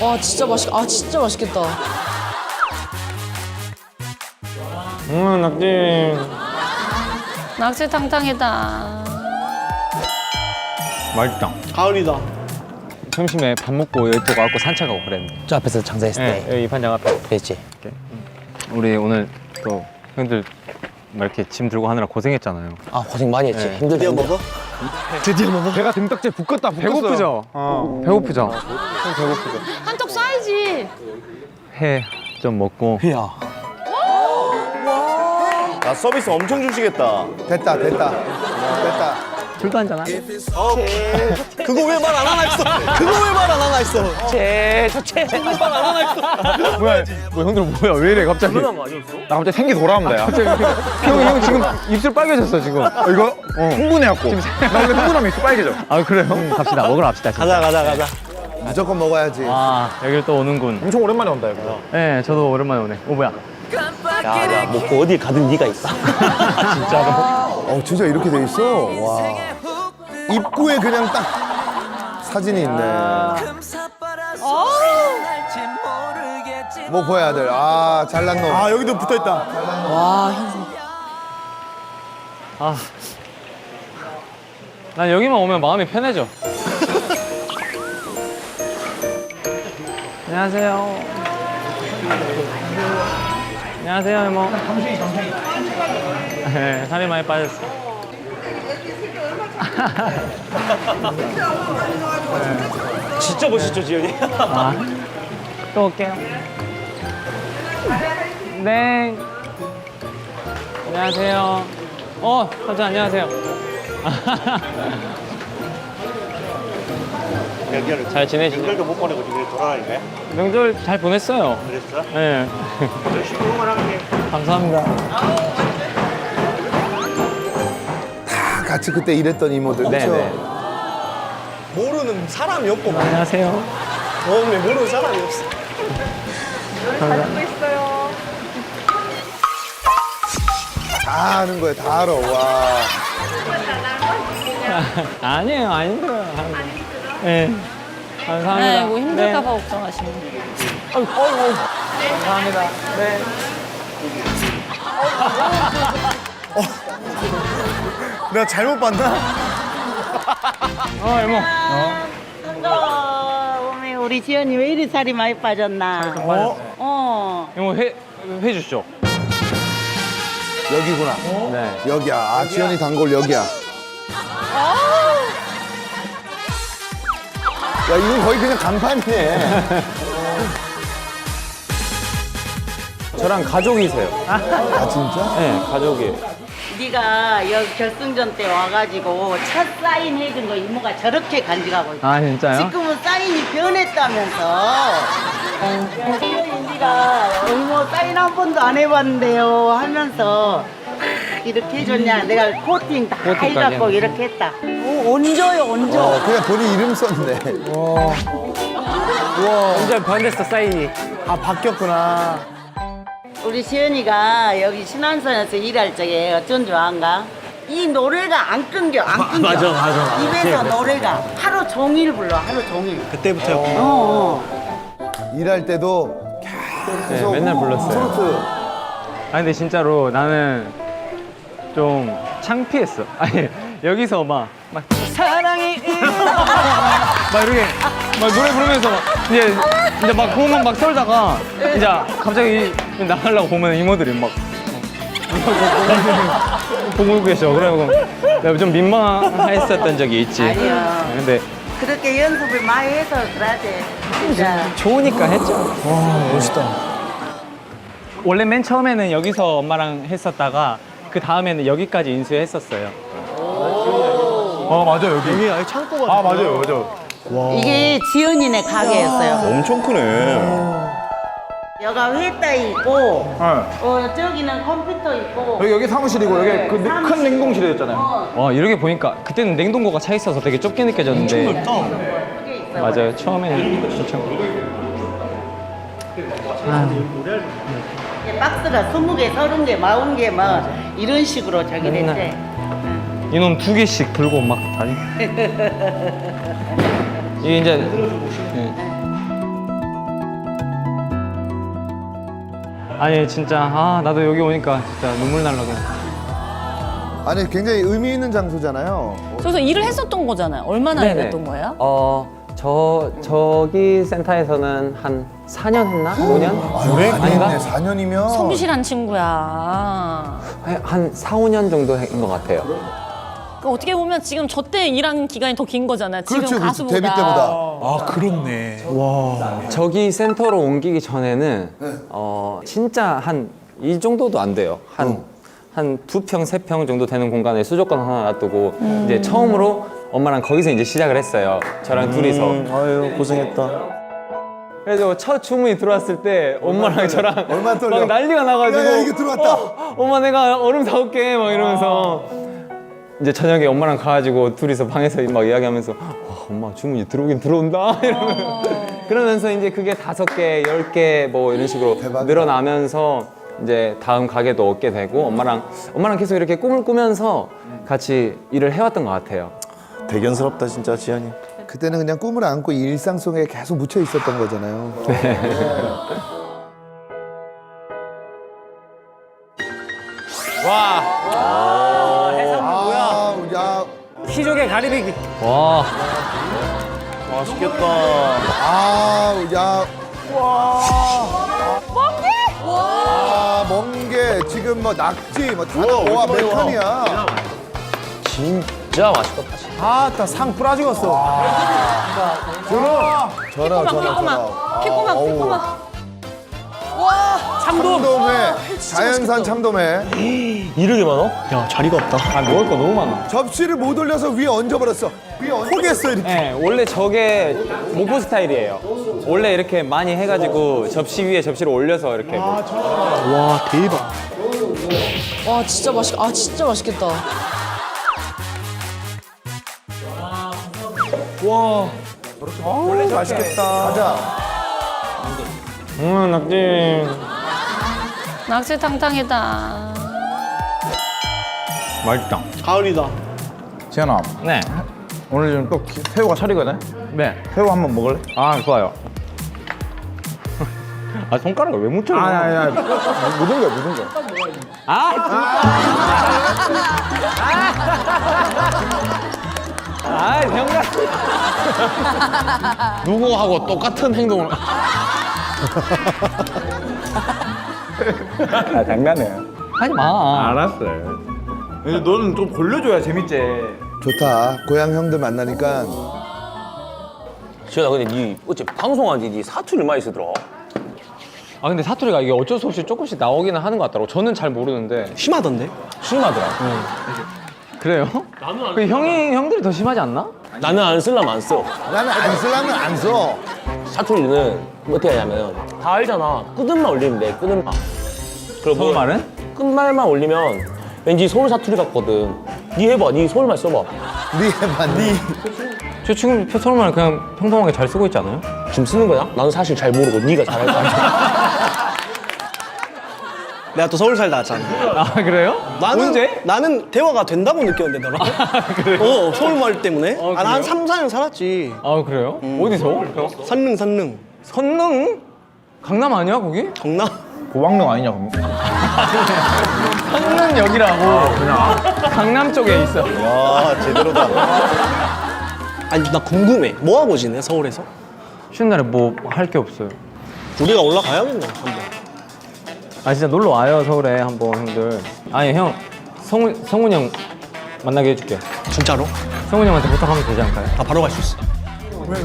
와 진짜 맛있 아 진짜 맛있겠다. 음 낙지 낙지 탕탕이다. 맛있다. 가을이다. 점심에 밥 먹고 여기 와갖고 산책하고 그랬는데. 저 앞에서 장사했을 네, 때. 여기 이 판장 앞에. 그랬지. 우리 오늘 또 형들 막 이렇게 짐 들고 하느라 고생했잖아요. 아 고생 많이 했지. 네. 힘들다. 먹어? 드디어 먹어? 배가 등딱지에 붙겠다 붙겠어요. 배고프죠? 어. 배고프죠? 좀 배고프죠? 회 좀 먹고 야. 아 서비스 엄청 주시겠다. 됐다 됐다 됐다. 술도 한잔 하자. 그거 왜 말 안 하나 했어? 그거 왜말안 하나 했어? 제, 저 제. 말안 하나 했어. 뭐야 뭐 형들 뭐야 왜 이래 갑자기? 나 갑자기 생기 돌아온다 야. 형, 형 지금 입술 빨개졌어 지금. 어, 이거 흥분해갖고. 나 원래 흥분하면 입술 빨개져. 아 그래요? 갑시다 먹으러 갑시다. 진짜. 가자, 가자, 가자. 무조건 먹어야지. 아 여길 또 오는군. 엄청 오랜만에 온다 이거. 네 저도 오랜만에 오네. 오 뭐야? 야, 나 먹고 어딜 가든 네가 있어. 진짜로. 어 진짜 이렇게 돼 있어. 와. 입구에 그냥 딱 사진이 있네. 뭐 보여야 돼. 아 잘난 놈. 아 여기도 붙어 있다. 와 현수. 아. 난 여기만 오면 마음이 편해져. 안녕하세요. 안녕하세요, 이모. 정신이 정신이. 네, 살이 많이 빠졌어. 진짜 멋있죠, 지현이? 아, 또 올게요. 네. 안녕하세요. 어, 삼촌 안녕하세요. 잘 지내시죠? 명절도 못 보내고 지금 돌아다니네. 명절 잘 보냈어요. 그랬어? 네. 열심히 응원할게. 감사합니다. 다 같이 그때 일했던 이모들. 네? 네. 모르는 사람이 없고, 막. 안녕하세요. 몸에 모르는 사람이 없어. 다 아는 거야 다 알아. 와. 아니에요, 안 힘들어요. 네. 감사합니다. 네, 뭐 힘들까봐 네. 걱정하시는 거. 감사합니다. 네. 내가 잘못 봤나? 어, 이모. 반가워. 어메, 우리 지연이 왜 이리 살이 많이 빠졌나? 어. 이모 회, 회 주시죠. 여기구나. 네. 여기야. 아 지연이 단골 여기야. 야 이건 거의 그냥 간판이네. 저랑 가족이세요. 아 진짜? 네, 가족이에요. 네가 여기 결승전 때 와가지고 첫 사인 해준 거 이모가 저렇게 간직하고 있어. 아, 진짜요? 지금은 사인이 변했다면서. 지연이 네가 이모 사인 한 번도 안 해봤는데요 하면서 이렇게 해줬냐? 내가 코팅 다 코팅까지 해갖고. 이렇게 했다. 오, 얹어요, 얹어. 어 그냥 본인 이름 썼네. 완전 변했어, 사인이. 아 바뀌었구나. 우리 시연이가 여기 신안선에서 일할 적에 어쩐 줄 아는가? 이 노래가 안 끊겨, 안 끊겨. 맞아, 맞아, 맞아. 입에서 노래가 하루 종일 불러, 하루 종일. 그때부터였구나. 어, 어. 일할 때도 네, 계속 맨날 불렀어요. 트로트. 아 근데 진짜로 나는 좀 창피했어. 아니 여기서 막, 막 사랑이 막 이렇게 막 노래 부르면서 막 이제 이제 막 고음만 막 썰다가 이제 갑자기 나가려고 보면 이모들이 막 보고 계셔. 그래고 내가 좀 민망했었던 적이 있지. 아니야. 근데 그렇게 연습을 많이 해서 그래야 돼. 진짜. 좋으니까 했죠. 와 멋있다. 원래 맨 처음에는 여기서 엄마랑 했었다가 그 다음에는 여기까지 인수했었어요. 어 맞아 여기. 여기 아예 창고가. 아 맞아요 맞아. 이게 지연이네 가게였어요. 엄청 크네. 여가 회따이 있고, 어, 저기는 컴퓨터 있고. 여기 여기 사무실이고 여기 그큰 사무실. 냉동실이었잖아요. 어, 와 이렇게 보니까 그때는 냉동고가 차 있어서 되게 좁게 느껴졌는데 그게 있어요. 맞아요 처음에는 이게 박스가 20개, 30개, 40개 막 이런 식으로 저기 맨날. 됐대. 이놈 두 개씩 들고 막 다니. 이게 이제 예. 아니 진짜 아 나도 여기 오니까 진짜 눈물 날라 그냥. 아니 굉장히 의미 있는 장소잖아요. 그래서 일을 했었던 거잖아요. 얼마나 일했던 거예요? 어, 저, 저기 센터에서는 한 4년 했나? 5년? 그래? 아닌가? 4년이면 성실한 친구야. 한 4, 5년 정도 한 것 같아요. 그러니까 어떻게 보면 지금 저 때 일한 기간이 더 긴 거잖아요. 지금 그렇죠, 그렇죠. 가수보다. 데뷔 때보다. 아 그렇네. 저기 센터로 옮기기 전에는 어, 진짜 한 이 정도도 안 돼요. 한, 한 두 평, 세 평 정도 되는 공간에 수족관 하나 놔두고 이제 처음으로 엄마랑 거기서 이제 시작을 했어요. 저랑 둘이서. 아유 고생했다. 그래서 첫 주문이 들어왔을 때 엄마랑 저랑 얼마나 떨려? 막 난리가 나가지고 야, 야, 이게 들어왔다. 어, 엄마 내가 얼음 사올게 막 이러면서 이제 저녁에 엄마랑 가가지고 둘이서 방에서 막 이야기하면서 와, 엄마 주문이 들어오긴 들어온다 이러면 그러면서 이제 그게 다섯 개, 열 개 뭐 이런 식으로 대박이다. 늘어나면서 이제 다음 가게도 얻게 되고 엄마랑 엄마랑 계속 이렇게 꿈을 꾸면서 같이 일을 해왔던 것 같아요. 대견스럽다 진짜 지현이. 그때는 그냥 꿈을 안고 이 일상 속에 계속 묻혀 있었던 거잖아요. 아, 야, 키조개 가리비기. 와. 맛있겠다. 아, 야. 와. 멍게? 와, 멍게. 지금 뭐 낙지, 뭐 단어, 와, 메탄이야. 진짜 맛있겠다. 아따 상 뿌라지겠어. 전화, 전화, 전화, 전화. 피꼬막, 어우. 피꼬막. 참돔회, 자연산 참돔회. 이렇게 많어? 야 자리가 없다. 아 먹을 거 너무 많아. 접시를 못 올려서 위에 얹어버렸어. 위에 얹어. 포기했어 이렇게. 네, 원래 저게 목포 스타일이에요. 원래 이렇게 많이 해가지고 접시 위에 접시를 올려서 이렇게. 먹- 와 대박. 와 진짜 맛있 아 진짜 맛있겠다. 맛있겠다. 가자. 음, 낙지. 낙지 탕탕이다. 맛있다. 가을이다. 지현아 네. 오늘 좀또 새우가 철이거든? 네. 새우 한번 먹을래? 아 좋아요. 아 손가락을 왜 묻혀? 아니 아니 아니 묻은 거야 묻은 거아 병가. 누구하고 똑같은 행동을 아 장난해 하지 마. 알았어요 근데 너는 좀 골려줘야 재밌지 좋다. 고향 형들 만나니까 지현아 근데 니 어째 방송하지 니 사투리 많이 쓰더라 아 근데 사투리가 이게 어쩔 수 없이 조금씩 나오기는 하는 것 같더라고. 저는 잘 모르는데 심하던데? 심하더라. 그래요? 나는 그 형이 형들이 더 심하지 않나? 나는 안 쓸라면 안 써 나는 안 쓰려면 안 써. 사투리는 어떻게 하냐면 다 알잖아 끝은만 올리면 돼 끝은만 그리고 서울 말은? 끝말만 올리면 왠지 서울 사투리 같거든 니 해봐 니 서울말 써봐 네 해봐, 네. 저 지금 서울말 그냥 평범하게 잘 쓰고 있지 않아요? 지금 쓰는 거야? 나는 사실 잘 모르고 니가 잘할 거 같아 내가 또 서울 살다 왔잖아. 아 그래요? 나는 언제? 나는 대화가 된다고 느꼈는데 너랑. 어 서울 말 때문에. 아, 나한 3, 4년 살았지. 아 그래요? 어디서? 산릉 산릉. 선릉? 강남 아니야 거기? 경남. 고방릉 아니냐 그럼 선릉역이라고 강남 쪽에 있어 와 제대로다. 아니 나 궁금해. 뭐 하고 지내 서울에서? 쉬는 날에 뭐 할 게 없어요 우리가 올라가야겠네 한번. 아 진짜 놀러 와요 서울에 한번 형들 아니 형 성훈, 성훈이 형 만나게 해줄게요 진짜로? 성훈이 형한테 부탁하면 되지 않을까요? 나 바로 갈 수 있어.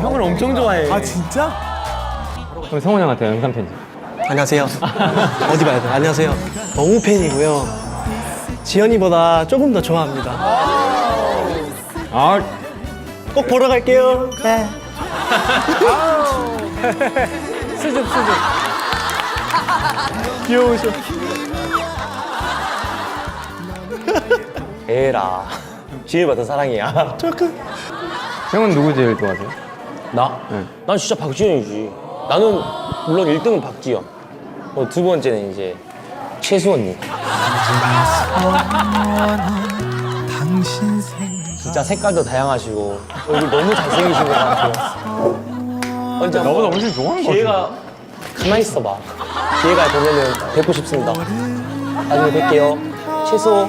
형을 엄청 좋아해 아 진짜? 그럼 성훈이 형한테 영상 편지 안녕하세요. 어디 봐야 돼? 안녕하세요. 너무 팬이고요. 지연이보다 조금 더 좋아합니다. 아 꼭 보러 갈게요. 네. 수줍 수줍 귀여우셔. 에라 지혜가 더 사랑이야 형은 누구 제일 좋아하세요? 나? 네. 난 진짜 박지현이지 나는 물론 1등은 박지현 어, 두 번째는 이제 최수원님 진짜 색깔도 다양하시고 얼굴 너무 잘생기신 것 같아요 나보다 훨씬 좋아하는 거 같아 기회가 가만히 있어봐. 기회가 되면은 뵙고 싶습니다. 나중에 뵐게요. 최소.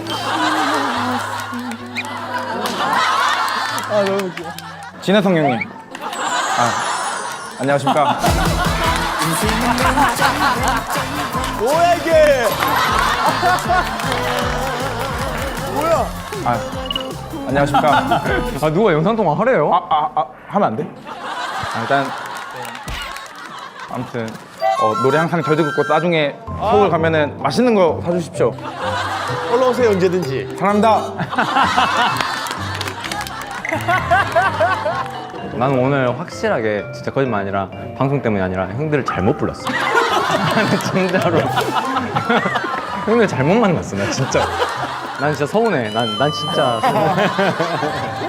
진해성 형님. 아, 안녕하십니까. 뭐야 이게? 아, 안녕하십니까. 아 누가 영상 통화 하래요? 아, 아, 아, 하면 안 돼? 아, 일단 아무튼 어, 노래 항상 잘 듣고 있고 나중에 서울 가면은 맛있는 거 사주십시오. 올라오세요 언제든지. 사랑합니다. 나는 오늘 확실하게 진짜 거짓말 아니라 방송 때문이 아니라 형들을 잘못 불렀어. 나는 진짜로 형들 잘못 만났어. 나 진짜. 난 진짜 서운해. 난, 난 진짜 서운해.